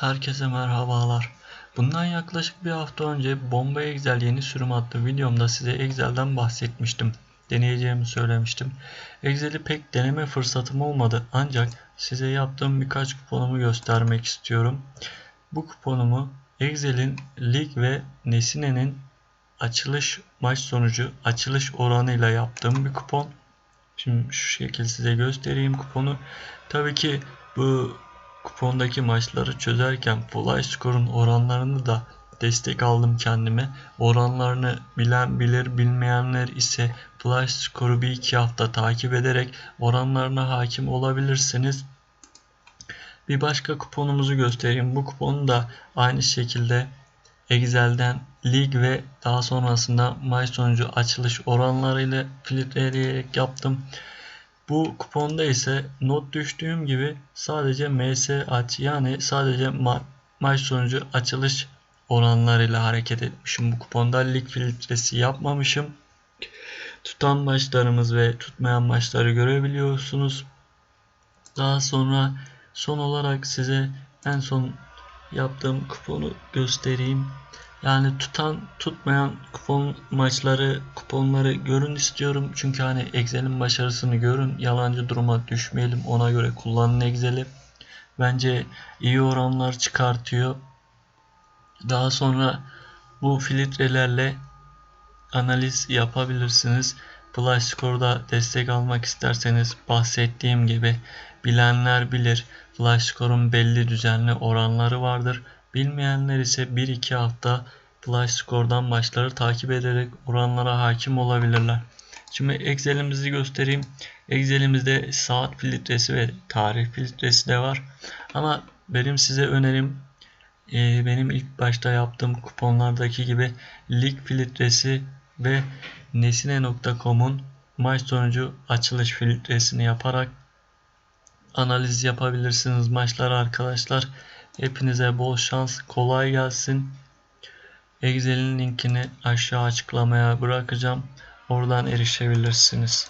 Herkese merhabalar. Bundan yaklaşık bir hafta önce Bomba Excel yeni sürüm adlı videomda size Excel'den bahsetmiştim. Deneyeceğimi söylemiştim. Excel'i pek deneme fırsatım olmadı ancak size yaptığım birkaç kuponumu göstermek istiyorum. Bu kuponumu Excel'in lig ve Nesine'nin açılış maç sonucu açılış oranıyla yaptığım bir kupon. Şimdi şu şekilde size göstereyim kuponu. Tabii ki bu kupondaki maçları çözerken Fly Score'un oranlarını da destek aldım kendime. Oranlarını bilen bilir bilmeyenler ise Flash Score'u bir iki hafta takip ederek oranlarına hakim olabilirsiniz. Bir başka kuponumuzu göstereyim. Bu kuponu da aynı şekilde Excel'den lig ve daha sonrasında maç sonucu açılış oranlarıyla filtreleyerek yaptım. Bu kuponda ise not düştüğüm gibi sadece MS aç yani sadece ma maç sonucu açılış oranlarıyla hareket etmişim. Bu kuponda lig filtresi yapmamışım. Tutan maçlarımız ve tutmayan maçları görebiliyorsunuz. Daha sonra son olarak size en son yaptığım kuponu göstereyim. Yani tutan tutmayan kupon maçları kuponları görün istiyorum. Çünkü hani Excel'in başarısını görün. Yalancı duruma düşmeyelim. Ona göre kullanın Excel'i. Bence iyi oranlar çıkartıyor. Daha sonra bu filtrelerle analiz yapabilirsiniz. Flash Score'da destek almak isterseniz bahsettiğim gibi bilenler bilir. Flash Score'un belli düzenli oranları vardır. Bilmeyenler ise 1-2 hafta Flash Score'dan maçları takip ederek oranlara hakim olabilirler. Şimdi Excel'imizi göstereyim. Excel'imizde saat filtresi ve tarih filtresi de var. Ama benim size önerim e, benim ilk başta yaptığım kuponlardaki gibi lig filtresi ve nesine.com'un maç sonucu açılış filtresini yaparak analiz yapabilirsiniz maçlar arkadaşlar. Hepinize bol şans, kolay gelsin. Excel'in linkini aşağı açıklamaya bırakacağım. Oradan erişebilirsiniz.